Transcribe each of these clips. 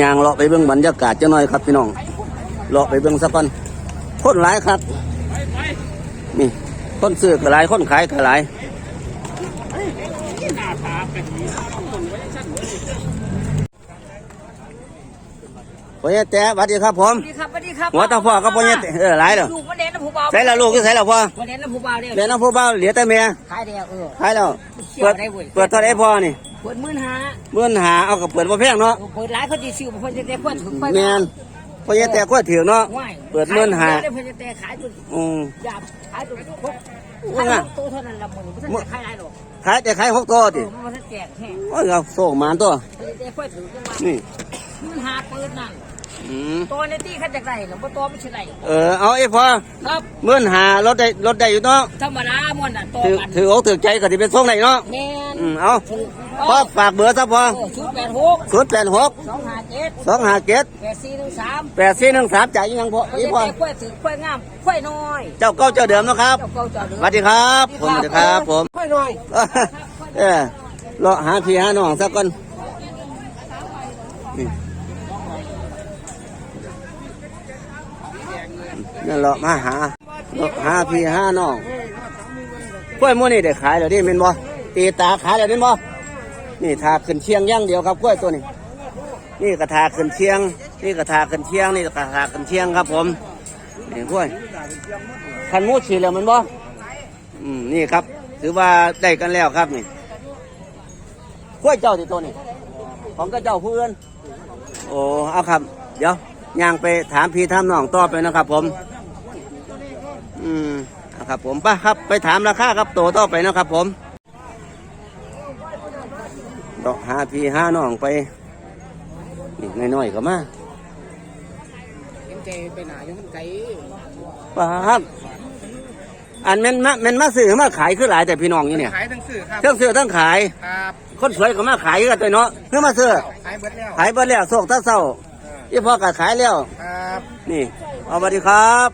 ยางเลาะไปเบิ่งบรรยากาศจังหน่อยครับพี่น้องเลาะไปเบิ่งสักก่อนคนหลายครับนี่คนซื้อก็หลายคนขายก็หลายพ่อใหญ่แต้สวัสดีครับผมสวัสดีครับสวัสดีครับหัวตาพ่อกับพ่อใหญ่แต้เออหลายแล้วลูกมาเด่นนะผู้เบาใส่ละลูกที่ใส่ละพ่อมาเด่นนะผู้เบาเนี่ยเดี๋ยวน้องผู้เบาเหลือแต่เมียขายแล้วเออขายแล้วเชี่ยวเปิดได้เว้ยเปิดเท่าไหรพ่อนี่ เปิดหมื่นห้าเมื่อนหาเอากับเปิดบ่แพงเนาะเปิดหลายเขาดีซิวเพิ่นจะแต่คนถึงไปแมนพ่อใหญ่แต้ก็ถือเนาะว่ายเปิดหมื่นห้าขยได้เพิ่นจะแต่ขายจนอืม หยาบขายจนพกว่าขายไงหกตัวเท่านั้นละหมื่นเพิ่นจะขายหลายหรอกขายแต่ขายหกตัวเอติอมันจะแจกแค่โอ้ยเอาโซ่หมานตัวเพิ่นจะแต่ค่อยถือจังว่านี่ หมื่นห้าเปิดนั่น อืมตัวในที่เขาจะได้หรือว่าตัวไม่ใช่ไรเออเอาไอ้พอครับเมื่อนหารถได้รถได้อยู่เนาะธรรมดาม่วนน่ะตัวถือกันถืออกถือใจก็สิเป็นส่งได้เนาะแม่นอืมเอาถูกพอฝากเบอร์ซะพอเออชุดแปดหกศูนย์แปดหกสองห้าเจ็ดสองห้าเจ็ดแปดสี่หนึ่งสามแปดสี่หนึ่งสามจ่ายยังพอเขาอีจะพอแต่ค่อยถือค่อยงามค่อยน้อย เจ้าเก้าเจ้าเดิมเนาะครับเจ้าเก่าเจ้าเดิมสวัสดีครับผมสวัสดีครับผมค่อยน้อยเออเลาะหาพี่หาน้องสักคนนี่ นั่นเลาะมาหาเลาะหาพี่หาน้องกล้วยมูนี่ได้ขายแล้วดิเม็นบ่ตีตาขายแล้วเม็นบ่นี่ทาขึ้นเชียงย่างเดียวครับกล้วยตัวนี้ นี่กระทาขึ้นเชียง นี่กระทาขึ้นเชียง นี่กระทาขึ้นเชียงครับ ผมนี่กล้วยคันมูฉีแล้วมันบ่อืมนี่ครับ ถือว่าได้กันแล้วครับนี่กล้วยเจ้าตัวนี้ ของก็เจ้าผู้อื่นโอ้เอาครับ เดี๋ยว ย่างไปถามพี่ถามน้องต่อไปนะครับ ผม อืมเอาครับผมไป้าครับไปถามราคาครับโตต่อไปนะครับ ผมดอกหาพี่หาน้องไปนี่น้อยๆก็มาเห็นใจไปหนายังมันไกลป้าครับอันแม่นมาแม่นมาซื้อมาขายคือหลายแต่พี่น้องอยู่เนี่ยขายทั้งสื่อครับทั้งซื้อทั้งขายครับคนสวยก็มาขายกันตัวเนาะเพื่อมาซื้อขายเบิดแล้วขายเบิดแล้วโศกตาเศร้า อีพ่อก็ขายแล้ว ครับนี่เอาสวัสดีครับ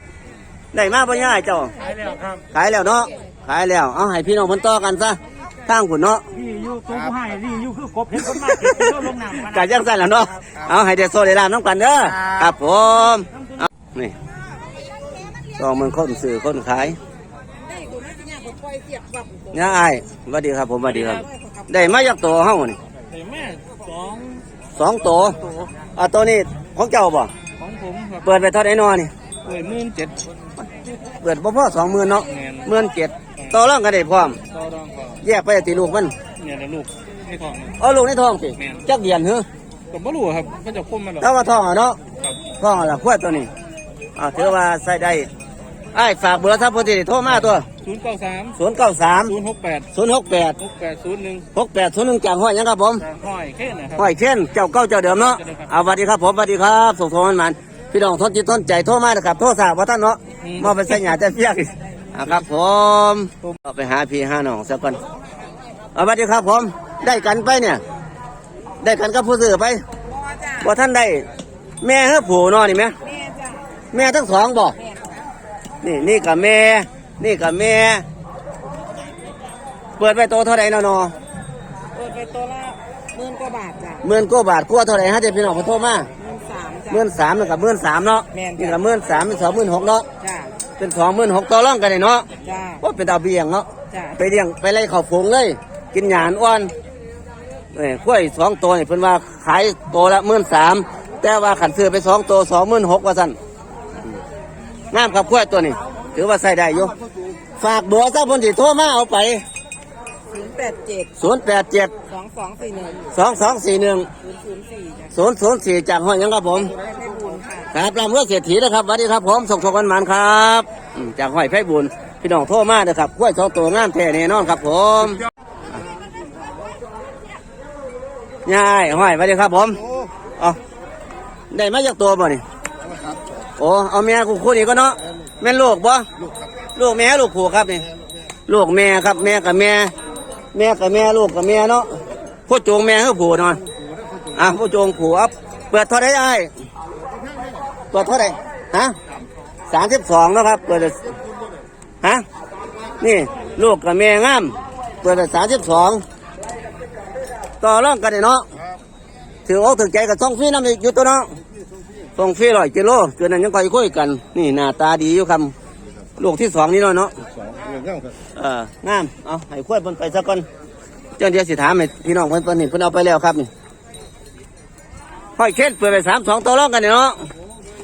ได้มาบ่ย่ายเจ้า ขายแล้วครับขายแล้วเนาะ ขายแล้ว เอาให้พี่น้องเพิ่นต่อกันซะทางคุณเนาะนี่อยู่ตัวผู้ให้นี่อยู่คือกบเห็นคนมากเก็บเป็นลงน้ำกะจังซั่นล่ะเนาะ เอาให้เด็ดโซได้ลานน้ำกันเด้อ ครับผมเอานี่ต้องมันคนซื้อคนขายเนี่ยไอ้ายสวัสดีครับผมสวัสดีครับ ได้มาจากตัวเฮานี่เห็นแม่สองสองตัวอะตัวนี้ ของเจ้าบ่ของผมครับ เปิดไปเท่าไหร่นอนี่เปิดหมื่นเจ็ดเปิดบ่พอสองหมื่นเนาะแม่นหมื่นเจ็ดต่อรองกันได้พร้อมต่อรองก่อนแยกไปตีลูกมันเนี่ยนะลูกในท้องเนี่ยเอาลูกในท้องสิแม่นจักเดือนเหรอผมไม่รู้ครับมันจะพ่นมาหรอกถ้าว่าท้องอะเนาะครับท้องอะล่ะขวดตัวนี้อ่าถือว่าใส่ได้ ไอ้ายฝากเบอร์ถ้าพอดีโทรมาตัวศูนย์เก้าสามศูนย์เก้าสามศูนย์หกแปดศูนย์หกแปดหกแปดศูนย์หนึ่งหกแปดศูนย์หนึ่งจากห้อยหยังครับผมห้อยแค่นะครับห้อยเช่นเจ้าเก้าเจ้าเดิมเนาะเอาสวัสดีครับผมสวัสดีครับส่งโทรมันมันพี่น้องทนจิตทนใจโทรมานะครับโทรสาวว่าท่านเนาะมาเป็นสัญญาแต่เพียกอะครับผมเอาไปหาพี่หาน้องสักก่อนเอาสวัสดีครับผมได้กันไปเนี่ย ได้กันกับผู้ซื้อไปว่าท่านได้ แม่เฮ้อผู้เนอนี่ไหมแม่ทั้งสองบอก นี่นี่กับแม่ นี่กับแม่ เปิดไปโตเท่าไหร่นอนอเปิดไปตัวละหมื่นกว่าบาทจ้ะหมื่นกว่าบาทกลัวเท่าไหร่ฮะเด็กพี่น้องขอโทษมาหมื่นสามจ้ะหมื่นสามนี่กับหมื่นสามเนาะแม่นจ้ะ นี่กับหมื่นสามเป็นสองหมื่นหกเนาะจ้าเป็นสองหมื่นหกต่อร่องกันเลยเนาะจ้าโอ้เป็นดาวเบียงเนาะจ้าไปเลี้ยงไปไล่ข้าวผงเลย กินหยานอ้วนเอ้ยกล้วยสองตัวนี่เพิ่นว่าขายตัวละหมื่นสามแต่ว่าขันซื้อไปสองตัวสองหมื่นหกว่าสั่นอืม งามครับกล้วยตัวนี้ ถือว่าใส่ได้อยู่ฝากเบอร์ซะเพิ่นสิโทรมาเอาไป ศูนย์แปดเจ็ดศูนย์แปดเจ็ดสองสองสี่หนึ่งสองสองสี่หนึ่งศูนย์ศูนย์สี่จ้ะศูนย์ศูนย์สี่จากห้อยหยังครับผมได้ให้บุญค่ะ ครับรำเมื่อเศรษฐีนะครับสวัสดีครับผมส่งทกันหมานครับอืมจากห้อยไผ่บุญพี่น้องโทรมาเด้อครับกล้วยสองตัวงามแท้แน่นอนครับผมยายห้อยสวัสดีครับผมเอาได้มาจากตัวบ่นี่ โอ้เอาแม่คู่คู่นี้ก็เนาะแม่ลูกบ่ลูกแม่ลูกผูครับนี่ลูกแม่ครับแม่กับแม่ แม่กับแม่ลูกกับแม่เนาะผู้จูงแม่คือผูเนาะอะผู้จูงผูอัพเปิดเท่าไรไอ้ายตัวเท่าไรฮะสามสิบสองนะครับเปิดฮะนี่ลูกกับแม่งามเปิดสามสิบสองต่อร่องกันเนาะถืออกถือใจกับส่งฟรีน้ำอีกอยู่ตัวเนาะ ส่งฟรีร้อยกิโลเกินนั้นยังคอยคุยกัน นี่หน้าตาดีอยู่คำลูกที่สองนี่เนาะเนาะสองเรื่องครับเอองามเอาให้คุยเพิ่นไปซะก่อนเจ้าเดียวสิถามให้พี่น้องเพิ่นเพิ่นนี่เพิ่นเอาไปแล้วครับนี่ห้อยเค้นเปิดไปสามสองตัวรองกันนี่เนาะ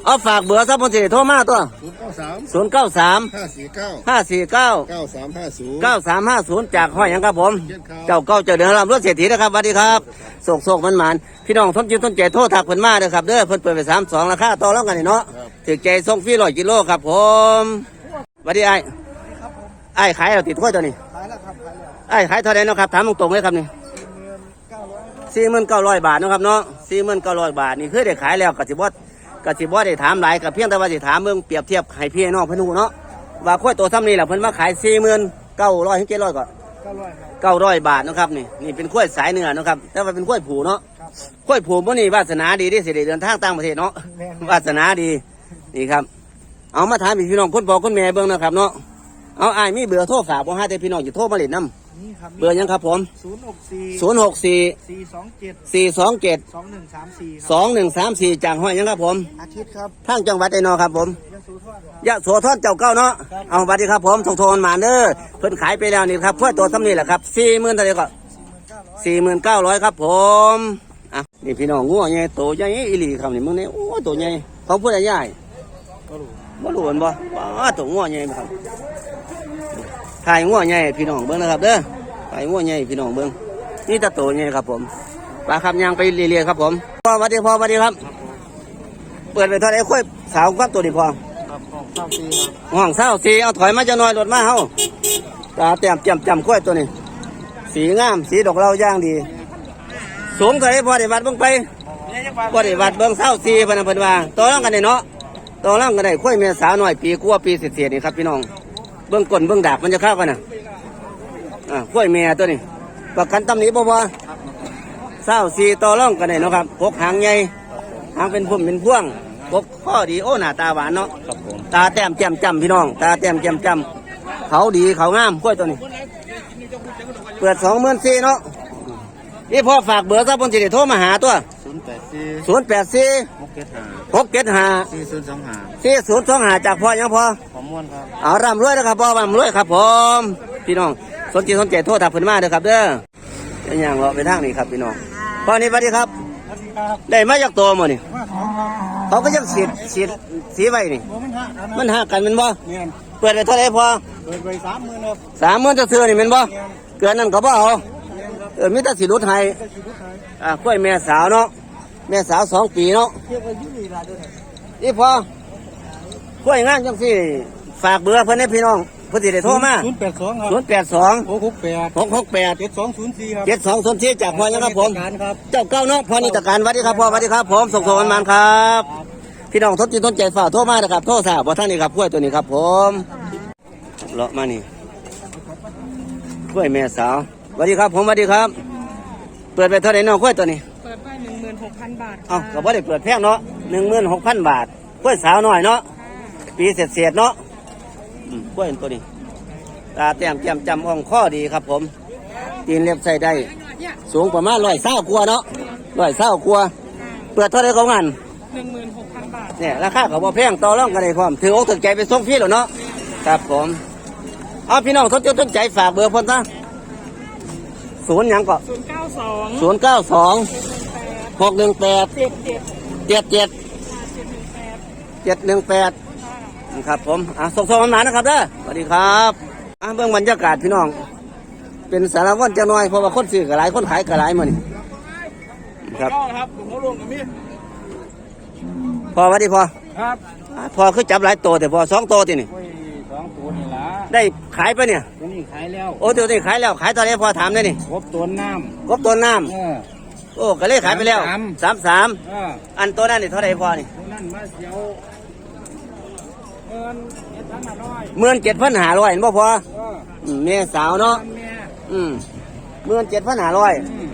เอาฝากเบอร์ซะเพิ่นสิได้โทรมาตัวศูนย์เก้าสามศูนย์เก้าสามห้าสี่เก้าห้าสี่เก้าเก้าสามห้าศูนย์เก้าสามห้าศูนย์จากห้อยหยังครับผมเช่นครับเจ้าเก้าเจ้าเดือนรับรถเศรษฐีนะครับสวัสดีครับโศกโศกมันหมานพี่น้องทนจิตทนใจโทษทักเพิ่นมาเด้อครับเด้อเพิ่นเปิดไปสามสองราคาต่อรองกันนี่เนาะถือใจส่งฟรีร้อยกิโลครับผมสวัสดีไอ้ไอ้ขายเราติดถ้วยตัวนี้ขายแล้วครับขายแล้วไอ้ขายเท่าไหร่เนาะครับถามตรงๆเลยครับนี่สี่หมื่นเก้าร้อยสี่หมื่นเก้าร้อยบาทเนาะครับเนาะสี่หมื่นเก้าร้อยบาทนี่คือได้ขายแล้วกับสิบวัด กับสิบวัดได้ถามหลายกับเพียงแต่ว่าสิถามเมืองเปรียบเทียบให้พี่ให้น้องเพิ่นรู้เนาะว่าข้อยตัวซ้ำนี่แหละเพิ่นมาขายสี่หมื่นเก้าร้อยถึงเจ็ดร้อยก่อนเก้าร้อยครับ เก้าร้อยบาทเนาะครับนี่นี่เป็นข้อยสายเนื้อเนาะครับแต่ว่าเป็นข้อยผูเนาะข้อยผูพวกนี้วาสนาดีที่สิได้เดินทางต่างประเทศเนาะแม่น วาสนาดีนี่ครับ เอามาถามพี่น้องคนบอกคนแม่เบิ่งนะครับเนาะเอาอ้ายมีเบอร์โทรฝากบ่ให้แต่พี่น้องจะโทรมาเล่นน้ นี่ครับำเบอร์หยังครับผมศูนย์หกสี่ศูนย์หกสี่สี่สองเจ็ดสี่สองเจ็ดสองหนึ่งสามสี่คสรับองหนึ่งสามสี่จากห้อยหยังครับผม อาทิตย์ครับทางจังหวัดไดโนครับผมยังสูทอดครับยะโสธรเจ้าเก้าเนาะ เอาสวัสดีครับผมโทรโทรมาเด้อเพิ่นขายไปแล้วนี่ครับเพื่อตัวซ้ำนี่แหละครับสี่หมื่นเท่าไหร่ก็สี่หมื่นเก้าร้อยครับผมอะนี่พี่น้องงัวใหญ่โตใหญ่อีหลีครับนี่มึงนี่โอ้ตัวใหญ่เขาพูดอะไรใหญ่ก็รู้บ่รู้อันบ่ว้าตัวงัวใหญ่ครับ ถ่ายงัวใหญ่ให้พี่น้องเบิ่งนะครับเด้อถ่ายงัวใหญ่ให้พี่น้องเบิ่งนี่ตะโตใหญ่ครับผมปลาครับยางไปเรื่อยๆครับผมพ่อสวัสดีพ่อสวัสดีครับ เปิดไปเท่าไหร่ค่อยสาวกับตัวนี้พอครับของข้าวฟรีครับห้องเศร้าสีเอาถอยมาจะน้อยรถมาเฮาตาเต็มจำจำกล้วยตัวนี้ สีงามสีดอกเราย่างดี สูงเท่าไหร่พอได้วัดเบิ่งไปเนี่ยยังว่าพอได้วัดเบิ่งเศร้าสีเพิ่นนะเพิ่นว่าต่อรองกันได้เนาะต่อรองกันได้ค่อยเมียสาวหน่อยปีกว่าปีเศษๆนี่ครับพี่น้อง เบิ่งก้นเบิ่งดาบมันจะเข้ากันน่ะอ่าค่อยเมียตัวนี้ประกันตำหนิบ่บ่เศร้าสีต่อรองกันได้เนาะครับพกหางใหญ่หางเป็นพุ่มเป็นพ่วงพกข้อดีโอ้หน้าตาหวานเนาะครับผมตาแต้มแจ่มจำพี่น้อง ตาแต้มแจ่มจำเขาดีเขางามกล้วยตัวนี้ เปิดสองหมื่นสี่เนาะนี่พ่อฝากเบอร์ซะบนสิริโทรมาหาตัวศูนย์แปดสี่ศูนย์แปดสี่หกเจ็ดห้าหกเจ็ดห้าสี่ศูนย์สองห้าสี่ศูนย์สองห้าจากพ่อยังพ่อขอ ม้วนครับเอาร่ำรวยนะครับพ่อร่ำรวยครับผมพี่น้องสนใจสนใจโทรทักเพิ่นมาเด้อครับเด้อเดี๋ยวอย่างเราไปทางนี้ครับพี่น้องพ่อนี่สวัสดีครับสวัสดีครับได้มาจากตัวหมดนี่ว่าของครับเขาก็ยังสีดสีดสีไว้นี่โอ้มันหักนะมันหากันแมันบ่เนียนเปิดไปเท่าไหร่พ่อเปิดไปสามหมื่นครับสามหมื่นจะซื้อนี่แมันบ่เนียนเกินนั่นก็บ่เอาเนียนครับเออมีแต่สิรุดให้ก็ชีวิตไทยอ่ากล้วยแม่สาวเนาะแม่สาวสองปีเนาะเทียบกับยี่หรี่ลาด้วยนี่พอ กล้วยงานจังสิฝากเบอร์เพิ่นให้พี่น้องเพิ่นสิได้โทรมาศูนย์แปดสองครับศูนย์แปดสองหกหกแปดหกหกแปดเจ็ดสองศูนย์สี่ครับเจ็ดสองศูนย์สี่จากพ่อยังครับผมการครับเจ้าเก้าเนาะพอนิตการสวัสดีครับพ่อสวัสดีครับผมส่งส่งมันมันครับ พี่น้องทดจิตทนใจฝ่ากโทรมานะครับโทรสาบว่าท่านนี่ครับกล้วยตัวนี้ครับผมเลาะมานี่กล้วยแม่สาวสวัสดีครับผมสวัสดีครับ เปิดไปเท่าไหร่เนาะกล้วยตัวนี้เปิดไปหนึ่งหมื่นหกพันบาทเอ้าก็บ่ได้เปิดแพงเนาะหนึ่งหมื่นหกพันบาทกล้วยสาวหน่อยเนาะ ปีเศษเศษๆเนาะอืมกล้วยตัวนี้ ตาแต้มแจ่มจำอ่องข้อดีครับผม ตีนเล็บใส่ได้ สูงประมาณร้อยเศร้ากว่าเนาะร้อยเศร้ากว่าเปิดเท่าไรของงานหนึ่งหมื่นหกพันบาท เนี่ยราคาเขาบ่แพงต่อรองกันได้พร้อมถืออกถือใจไปส่งฟรีแล้วเนาะ ครับผม เอาพี่น้องทดจดต้นใจฝากเบอร์เพ่นซะศูนย์หยังก็ศูนย์เก้าสองศูนย์เก้าสองหกหนึ่งแปดเจ็ดเจ็ดเจ็ดเจ็ดเจ็ดหนึ่งแปด ครับผมอะส่งส่งมานะครับเด้อสวัสดีครับอะเบื้องบรรยากาศพี่น้อง เป็นสารวัตรจะน้อยเพราะว่าคนซื้อกับหลายคนขายกับหลายมันครับก็ครับหลวงพ่อหลวงกับพี่พอสวัสดีพอครับอะพอคือจับหลายตัวแต่พอสองตัวตินี่โอ้ยสองตัวนี่ละได้ขายไปเนี่ยตัวนี้ขายแล้วโอ้เดี๋ยวนี้ขายแล้วขายตอนนี้พอถามได้นี่ครบตัวน้กบตัวน้ำเออำโอ้ก็เลยขายไปแล้วสามสามสามเอออันตัวนั้นนี่เท่าไหรพอนี่ตัวนั้นมาเสียว เงินเจ็ดพันห้าร้อยหมื่นเจ็ดพันห้าร้อยเห็นบ่พอเอออืมแม่สาวเนาะทำแม่อืมหมื่นเจ็ดพันห้าร้อยอืม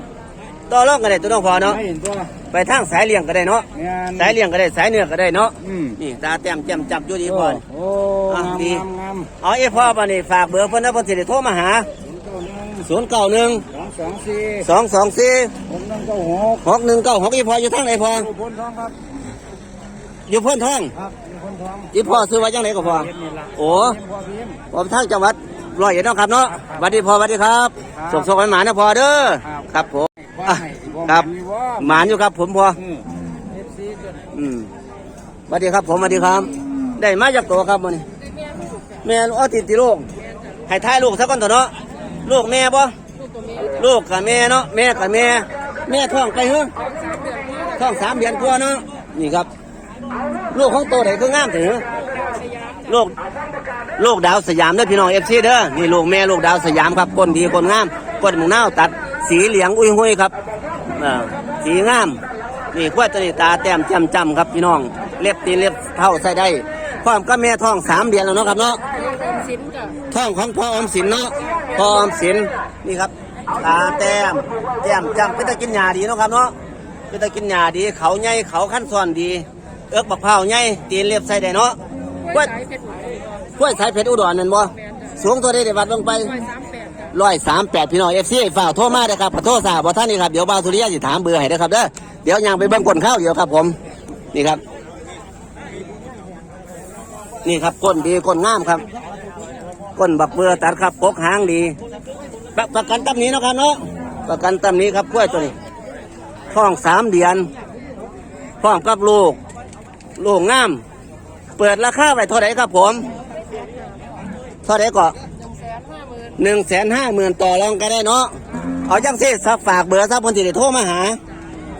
ต่อรองกันได้ตัวน้องพอเนาะ ไม่เห็นตัวไปทางสายเลี้ยงก็ได้เนาะ งานสายเลี้ยงก็ได้สายเนื้อก็ได้เนาะ อืมนี่ตาแต้มแจ่มจับอยู่ดีโอ้พอนี่โอ้อะงามดี งามงามเอาไอ้พ่อปานี่ฝากเบอร์เพิ่นนะเพิ่นสิได้โทรมาหาศูนย์เก้าหนึ่ง091สองสี่สองสองสี่หกหนึ่งเก้าหกหกหนึ่งเก้าหกอีพออยู่ทางไหนพออยู่พ้นท้องครับ อยู่พ้นทองครับอยู่พ้นท้องอีพอซื้อไว้จังไหนก็พอเย็นนี่ละโอ้เย็นพอพิมพ์ผมทางจังหวัดร้อยเอ็ดเนาะครับเนาะสวัสดีพอสวัสดีครับครับส่งส่งกันหมานะพอเด้อครับ ครับผมว่าอะให้ครับมีว่าหมานอยู่ครับผมพออืมเอฟซีจนอืมสวัสดีครับผมสวัสดีครับ ได้มาจากตัวครับมันแม่ลูกเอาติดติลูกให้ทายลูกสักคนเถอะเนาะลูกแม่บ่ลูกกับแม่เนาะแม่กับแม่ แม่ท้องไปเหรอท้องสามเดือนกว่าเนาะนี่ครับ ลูกของโตไหนคืองามถึงลูกลูกดาวสยามเด้อพี่น้องเอฟซีเด้อนี่ลูกแม่ลูกดาวสยามครับคนดีคนงามคนหมูเน่าวตัดสีเหลืองอุ้ยหุยครับอ่าสีงามนี่ขั้วตวนิตาแต้มจำจำครับพี่น้อง เล็บตีนเล็บเท่าใส่ได้พร้อมกับแม่ท้องสามเดือนแล้วเนาะครับเนาะท้องของพ่ออมสินเนาะพ่ออมสินนี่ครับตาแต้มแต้มจำเป็นตะกินหญ้าดีเนาะครับเนาะเป็นตะกินหญ้าดีเขาใหญ่เขาขั้นซ้อนดี เอิกบักเผาวใหญ่ตีนเล็บใส่ได้เนาะกล้วยกล้วยสายเพชรอุดรนั่นบ่สูงตัวได้ได้วัดลงไปร้อยสามแปดพี่น้องเอฟซีฝ่ากโทรมาเด้อครับขอโทษสาบท่านนี่ครับเดี๋ยวบ่าวสุริยะสิถามเบอร์ให้เด้อครับเด้อเดี๋ยวยังไปเบิ่งก้นข้าวเดี๋ยวครับผมนี่ครับ นี่ครับก้นดีก้นงามครับก้นบักเบือตัดครับกกหางดีประประกันตั้มนี้เนาะครับเนาะประกันตั้มนี้ครับกล้วยตัวนี้ท้องสามเดือนพร้อมกับลูก โลูกงาม เปิดราคาไว้เท่าไหร่ครับผม เท่าไหร่ก็หนึ่งแสนห้าหมื่นต่อรองกันได้เนาะ เอาจังสิสักฝากเบอร์สักคนที่ได้โทรมาหา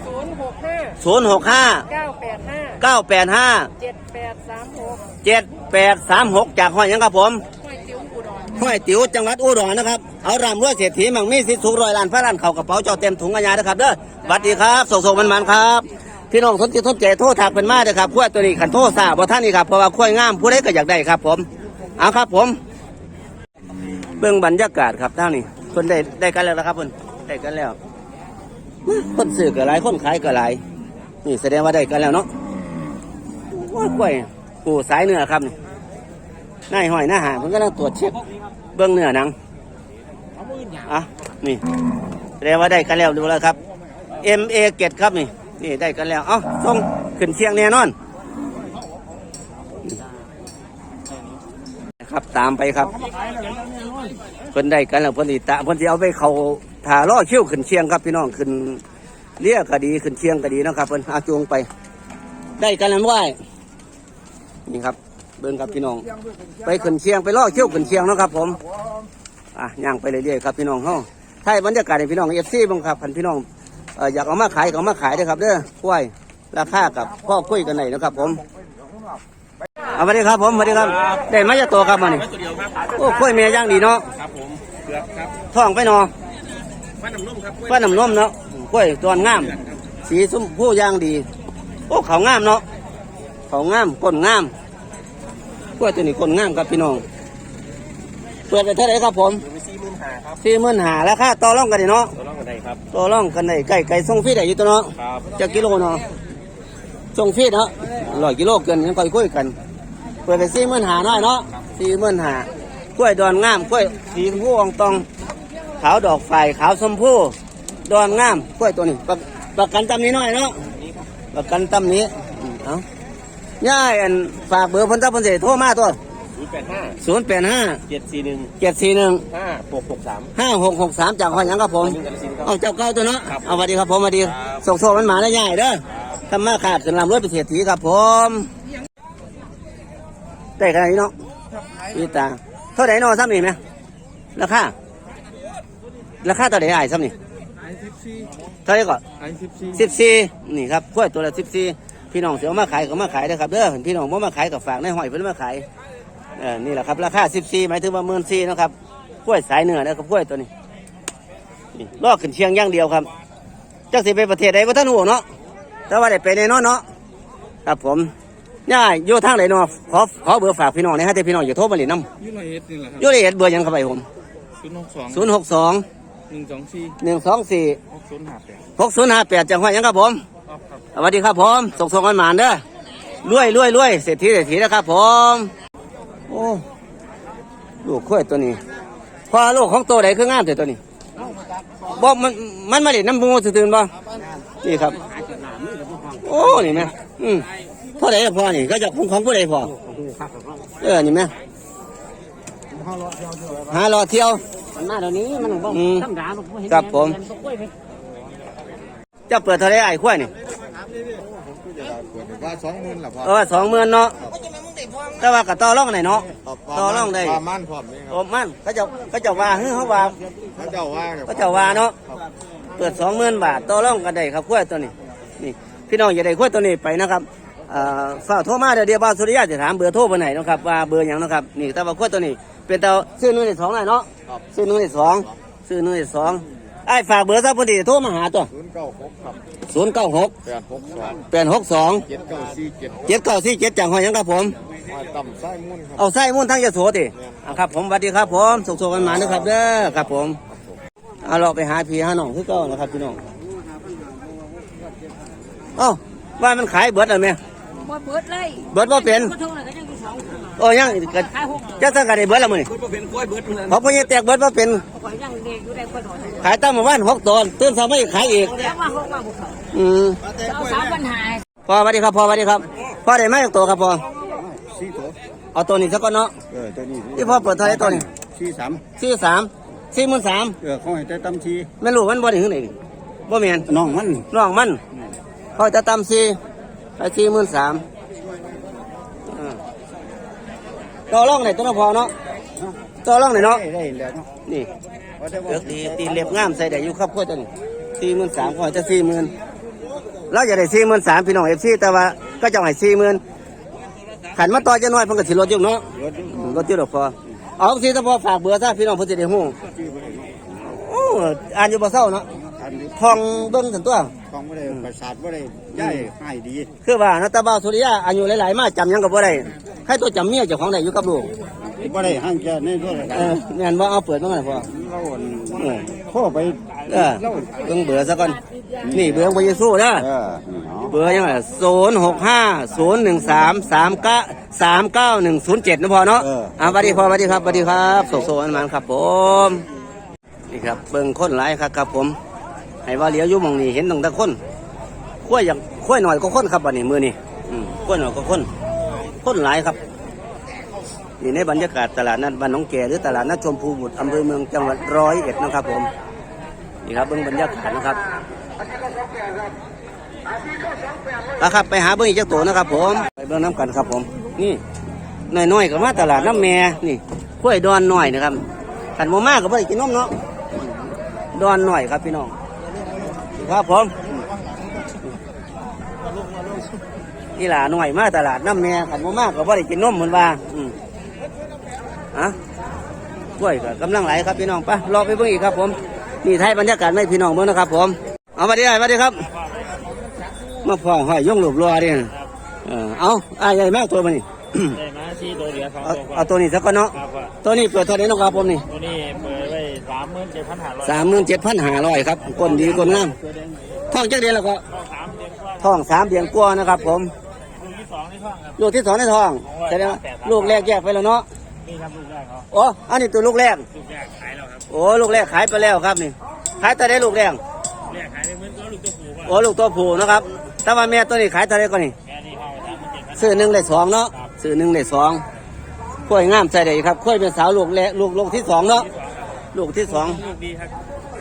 ศูนย์หกห้าศูนย์หกห้าเก้าแปดห้าเก้าแปดห้าเจ็ดแปดสามหกเจ็ดแปดสามหกจากห้อยยังครับผมห้วยจิ้วอุดรห้อยติ๋วจังหวัดอุดรนะครับ เอารำรวยเศรษฐีมังมีสิทธิ์สูงรอยล้านพระล้านเข่ากระเป๋าเจ้าเต็มถุงอาญานะครับเด้อสวัสดีครับส่งส่งมันมันๆครับ พี่น้องสนใจสนใจโทษถักเป็นมาเด้อครับขั้วตัวนี้ขันโทษซาบท่านนี่ครับเพราะว่าขั้วงามผู้ใดก็อยากได้ครับ ผมเอาครับ ผม เบื้องบรรยากาศครับท่านนี่คนได้ได้กันแล้วนะครับคนได้กันแล้ว คนซื้อก็หลายคนขายก็หลายนี่แสดงว่าได้กันแล้วเนาะโอ้ยกล้วยกูสายเนื้อครับนี่นายหอยหน้าหามันก็ต้องตรวจเช็คเบื้องเนื้อหนังอะนี่แสดงว่าได้กันแล้วดูแล้วครับ MA เกตครับนี่ นี่ได้กันแล้ว เอ้าส่งขึ้นเชียงแน่นอน ครับตามไปครับเพิ่นได้กันแล้วเพิ่นสิตะเพิ่นสิเอาไปเขาถาล่อคิ้วขึ้นเชียงครับพี่น้องขึ้นเรียกก็ดีขึ้นเชียงก็ดีนะครับเพิ่นอาจูงไป ได้กันแล้วไหวนี่ครับเบิ่งครับพี่น้อง ไปขึ้นเชียงไปล่อเที่ยวขึ้นเชียงนะครับ ผมอะย่างไปเรื่อยๆครับพี่น้องเฮาถ้าให้บรรยากาศให้พี่น้องเอฟซีบ้างครับพันพี่น้อง เอ่ออยากเอามาขายก็เอามาขายได้อครับเด้อกล้วยราคากับพ่อคุยกันไหนอยนะครับ ผมเอาสวัสดีครับผมสวัสดีครับได้มาจากตัวครับมานี่โอ้กล้วยเมียย่างดีเนาะครับผมเกือบครับท้องไปเนาะว่าน้ำนุ่มครับป้าน้ำนมเนาะกล้วยตัวงาม สีส้มผู้ย่างดี โอ้เขางามเนาะเขางามก้นงามกล้วยตัวนี้ก้นงามครับพี่น้องเปิดไปเท่าไหร่ครับผมอยู่สี่ หมื่นห้าครับสี่หมื่นหาราคาต่อรองกันดีเนาะตัวน้องกันได้ครับ ต่อรองกันได้ไก่ไก่ส่งฟรีได้อยู่ตัวเนาะครับจะกิโลเนาะส่งฟรีเนาะร้อยกิโลเกินยังค่อยคุยกันเปิดไปสี่หมื่นหาน้อยเนาะสี่หมื่นหากล้วยดอนงามกล้วยสีชมพูอองตองขาวดอกไฟขาวชมพูดอนงามกล้วยตัวนี้ประประกันตำนี้น้อยเนาะประกันตำนี้อืมเอาย่ายอันฝากเบอร์เพันธะเพันเสโทรมาตัว ศูนย์แปดห้าศูนย์แปดห้าเจ็ดสี่หนึ่งเจ็ดสี่หนึ่งห้าหกหกสามห้าหกหกสามจากหอยหยังครับผมยิงกันสิครับเอาเจ้าเก้าตัวเนาะครับเอาสวัสดีครับผมสวัสดีครับส่งโซ่มันหมาได้ใหญ่เด้อทำมาขาดขึ้นลำรถไปเสียทีครับผมได้ขนาดนี้เนาะพี่ตา เท่าไหร่เนาะซ้ำนี่ไหมราคา ราคาเท่าไหร่ไอ้ซ้ำนี่ไอสิบสี่เท่าไหร่ก่อนไอสิบสี่สิบสี่นี่ครับกล้วยตัวละสิบสี่พี่น้องเสียวมาขายก็มาขายนะครับเด้อพี่น้องบ่มาขายกับฝากในหอยเพิ่นมาขาย เออนี่แหละครับ ราคาสิบสี่หมายถึงว่าหมื่นสี่นาะครับกล้วยสายเนื้อนะครับกล้วยตัวนี้นี่ลอกขึ้นเชียงอย่างเดียวครับจักสิไปประเทศใดบ่ท่านหูเนาะแต่ว่าได้ไปแน่นอนเนาะครับผมย่าอยู่ทางไหนเนาะขอขอเบอร์ฝากพี่น้องนะฮะที่พี่น้องอย่าโทรมาเลยน้ยี่ร้อยเอ็ดนี่แหละครับำอยู่ละเอียดเบอร์หยังครับไปผมศูนย์หกสองศูนย์หกสองหนึ่งสองสี่หนึ่งสองสี่หกศูนย์ห้าแปดหกศูนย์ห้าแปดจังหวัดหยังครับผมครับครับสวัสดีครับผมส่งส่งกันหมานเด้อรวยรวยรวยเศรษฐีเศรษฐีนะครับผม โอ้ลูกข้อยตัวนี้พอลูกของตัวไหนคืองามแต่ตัวนี้บ่มันมันมาเล่นน้ำมูซื่อตื่นบ่นี่ครับ โอ้นี่แม่อืมเท่าไหร่ละพ่อนี่ก็จะของของผู้ใดพ่อเออนี่แม่หารอเที่ยวมันมาเดี๋ยวนี้มันบ่อืมธรรมดาบ่เห็นครับผมเห็นบ่กล้วยเพชรจะเปิดเท่าไหร่ไอ้ขั้วนี่ว่าสองหมื่นหรอพ่อเออสองหมื่นเนาะ แต่ว่าก็ต่อรองไหนเนาะต่อรองได้ประมาณพร้อมนี่คโอ้รับมันก็จะก็จะว่าเฮ้ยเขาว่าเขาเจ้าว่าก็จะว่าเนาะเปิดสองหมื่นบาทต่อรองกันได้ครับขั้วตัวนี้นี่พี่น้องอย่าได้ขั้วตัวนี้ไปนะครับเอ่อฝากโทรมาเดี๋ยวเดี๋ยวบ้าวสุริยะจะถามเบอร์โทรเบอร์ไหนเนาะครับว่าเบอร์หยังเนาะครับนี่แต่ว่าขั้วตัวนี้ เป็นเตาซื้อหนึ่งในสองไหนเนาะซื้อหนึ่งในสองซื้อหนึ่งในสอง ไอ้ฝากเบอร์ซะพอดีโทรมาหาตัวศูนย์เก้าหกครับศูนย์เก้าหกแปดหกสองแปดหกสองเจ็ดเก้าสี่เจ็ดเจ็ดเก้าสี่เจ็ดจังหอยหยังครับผม มาต่ำไส้มุ่นครับ เอาไส้มุ่นทั้งยะโสติอ่าครับผมสวัสดีครับผมสุขสกันมานะครับเด้อครับผมเอาเราไปหาพี่หาน้องคือเก่านะครับพี่น้องเอ้าว่ามันขายเบิดอะไรไหมบ่เบิดเลยเบิดว่าเป็น บ่เท่าไหร่ก็ยังอยู่สอง โอ้ยังก็ขายหกจะสั่งกันได้เบิดและมื้อนี้เพราะพ่อยังแตกเบิดว่าเป็นข่อยยังเด็กอยู่ได้กว่าหน่อยขายตั้งหมู่บ้านหกตอนตื่นเช้าไม่ขายอีกแล้วว่าหกว่าบ่เข้าอืมเอาสามปัญหาพ่อสวัสดีครับพ่อสวัสดีครับพ่อได้ไหมตัวครับพ่อสี่ตัวเอาตัวนี้สักก่อนเนาะเออตัวนี้ที่พ่อเปิดเท่าไหรตัวนี้สี่สามสี่สามสี่หมื่นสามเออเขาให้แต่ตั้มชีแม่ลูกมันบ่ได้ถึงไหนบ่แม่นน้องมันน้องมันพอจะตำซีไปสี่หมื่นสาม ต่อร่องไหนตัวน้องพอเนาะต่อร่องไหนเนาะได้ได้แล้วเนาะนี่ว่าแต่เลืว่าอกตีตีเล็บงามใส่ได้อยู่ครับพวกตัวนี้สี่หมื่นสามพอจะสี่หมื่นเราอยากได้สี่หมื่นสามพี่น้องเอฟซีแต่ว่าก็จะให้สี่หมื่นขันมาต่อจะน้อยเพิ่นก็สิลดอยู่เนาะรถอืมลดอยู่ดอกพอเอาสิถ้าพอฝากเบอร์ซะพี่น้องเพิ่นสิได้ฮู้โอ้อ่านอยู่บ่เศร้าเนาะ นนี้ทองเบิ่งถึงตัว ของไม่ได้ประสาทไม่ได้ย่ายให้ดีคือว่านัตตาบ่าวสุริยาอายุหลายๆมาจำหยังกับบ่ได้ใครตัวจำเมียเจ้าของได้อยู่กับลูกไม่ได้ห้างแค่ในด้วยกันเออแม่นว่าเอาเปิดมาหน่อยพ่อเราเออข้อไปเออเบิ่งเบอร์ซะก่อนนี่เบอร์ของพระเยซูนะ เออนี่เนาะเบอร์ยังไงศูนย์หกห้าศูนย์หนึ่งสามสามเก้าสามเก้าหนึ่งศูนย์เจ็ดนะพ่อเนาะอ่าสวัสดีพ่อสวัสดีครับสวัสดีครับโสโซอันมันครับผม นี่ครับเบิ่งคนหลายครับครับผม ให้ว่าเหลียวอยู่มองนี่เห็นตั้งแต่คนขั้วอย่างขั้วหน่อยก็คนครับวันนี้มือนี่ขั้วหน่อยก็คนคนหลายครับนี่ในบรรยากาศตลาดนัดบ้านน้องแก่หรือตลาดนัดชมพูบุตรอำเภอเมืองจังหวัดร้อยเอ็ดนะครับผมนี่ครับเบื้องบรรยากาศนะครับนะครับไปหาเบื้องอีกเจ้าตัวนะครับ ผมไปเบื้องน้ำกันครับผม นี่น้อยๆก็มาตลาดน้ำแม่นี่กล้วยดอนหน่อยนะครับขันโมมากก็ไม่ได้กินนมเนาะดอนหน่อยครับพี่น้อง ครับผมนี่หลาหน่อยมาตลาดน้ำแม่ขันโมมากก็ไม่ได้กินนมเหมือนว่าอืมอะกล้วยก็กำลังไหลครับพี่น้องไปะรอไปเบิ่งอีกครับ ผมนี่ไทยบรรยากาศไม่พี่น้องเบิ่งนะครับ ผม เอามาดีได้มาดีครับมาพองห้อยย่องหลบรัวดิเออเอาอ้ายใหญ่แม่ตัวมันนี่ได้มาที่ตัวเหลือสองเอาตัวกว่าเอาตัวนี้สักก่อนเนาะครับว่าตัวนี้เปิดเท่าไหร่น้องครับผมนี่ตัวนี้เปิดไว้สามหมื่นเจ็ดพันห้าร้อยสามหมื่นเจ็ดพันห้าร้อยครับก้นดีก้นงามท่องจักเดือนแล้วก็ต้องสามเดือนกว่าท่องสามเดือนกว่านะครับ ผม ลูกที่สองในท้องครับ ลูกที่สองในท้องแสดงว่าลูกแรกแยกไปแล้วเนาะนี่ครับลูกแรกเขาโอ้อันนี้ตัวลูกแรกลูกแรกขายแล้วครับโอ้ลูกแรกขายไปแล้วครับนี่ขายแต่ได้ลูกแรกลูกแรกขายไปเหมือนตัวลูกตัวผูว่าโอ้ลูกตัวผู้นะครับแต่ว่าแม่ตัวนี้ขายเท่าไหรก่อนนี่แค่นี้เข้าไปสามหมื่นเจ็ดพันซื้อหนึ่งได้สองเนาะซื้อหนึ่งได้สองกล้วยงามใส่ได้ครับกล้วยเป็นสาวลูกแรกลูกลูกที่สองเนาะ ลูกที่สองลูกดีครับ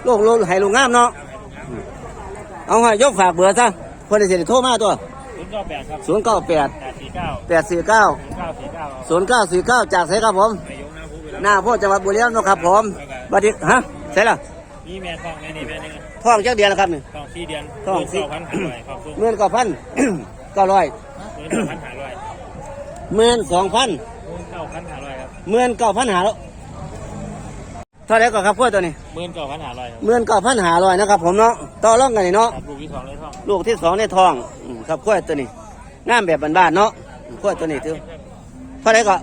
ลูกลูกให้ลูกงามเนาะเอาให้ยกฝากเบอร์ซะคนที่จะโทรมาตัวศูนย์เก้าแปดครับศูนย์เก้าแปดแปดสี่เก้าแปดสี่เก้าศูนย์เก้าสี่เก้าครับศูนย์เก้าสี่เก้าจากไสครับผมนายกนาพูดไปแล้วหน้าพ่อจังหวัดบุรีรัมย์เนาะครับผมบัดนี้ฮะใช่ละนี่แม่ท้องแม่นี่แม่นี่ท้องจักเดือนแล้วครับนี่ท้องสี่เดือนท้องสี่ลูกเก้าพันห้าร้อยครับลูกหมื่นเก้าพันเก้าร้อยหมื่นเก้าพันห้าร้อยหมื่นสองพันหมื่นเก้าพันห้าร้อยครับหมื่นเก้าพันหาแล้วเท่าไหรก่อนครับพวกตัวนี้หมื่นเก้าพันห้าร้อยครับหมื่นเก้าพันหาร้อยนะครับผมเนาะต่อรองกันนี่เนาะครับลูกที่สองในท้องลูกที่สองในท้องอืมครับกล้วยตัวนี้งามแบบบ้านๆเนาะกล้วยตัวนี้ถือเท่าไหรก็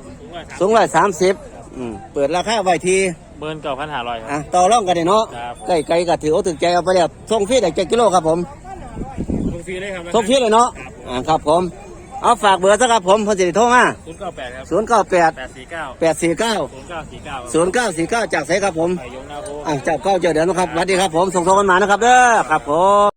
สูงกว่าสามสูงร้อยสามสิบเปิดราคาไว้ทีหมื่นเก้าพันห้าร้อยครับ อะต่อรองกันนี่เนาะครับใกล้ไกลก็ถือว่าถึงใจเอาไปแล้วส่งฟรีได้เจ็ดกิโลครับผมลูกฟรีเลยครับส่งฟรีเลยเนาะอ่าครับผม เอาฝากเบอร์ซะครับผมเพอสิริโทรมาศูนย์เก้าแปดครับศูนย์เก้าแปดแปดสี่เก้าแปดสี่เก้าศูนย์เก้าสี่เก้าศูนย์เก้าสี่เก้าจากไสครับผมไปยงนาโพอะเจ้าเก้าเจ้าเดือนนะครับสวัสดีครับผมส่งโทรกันมานะครับเด้อครับผม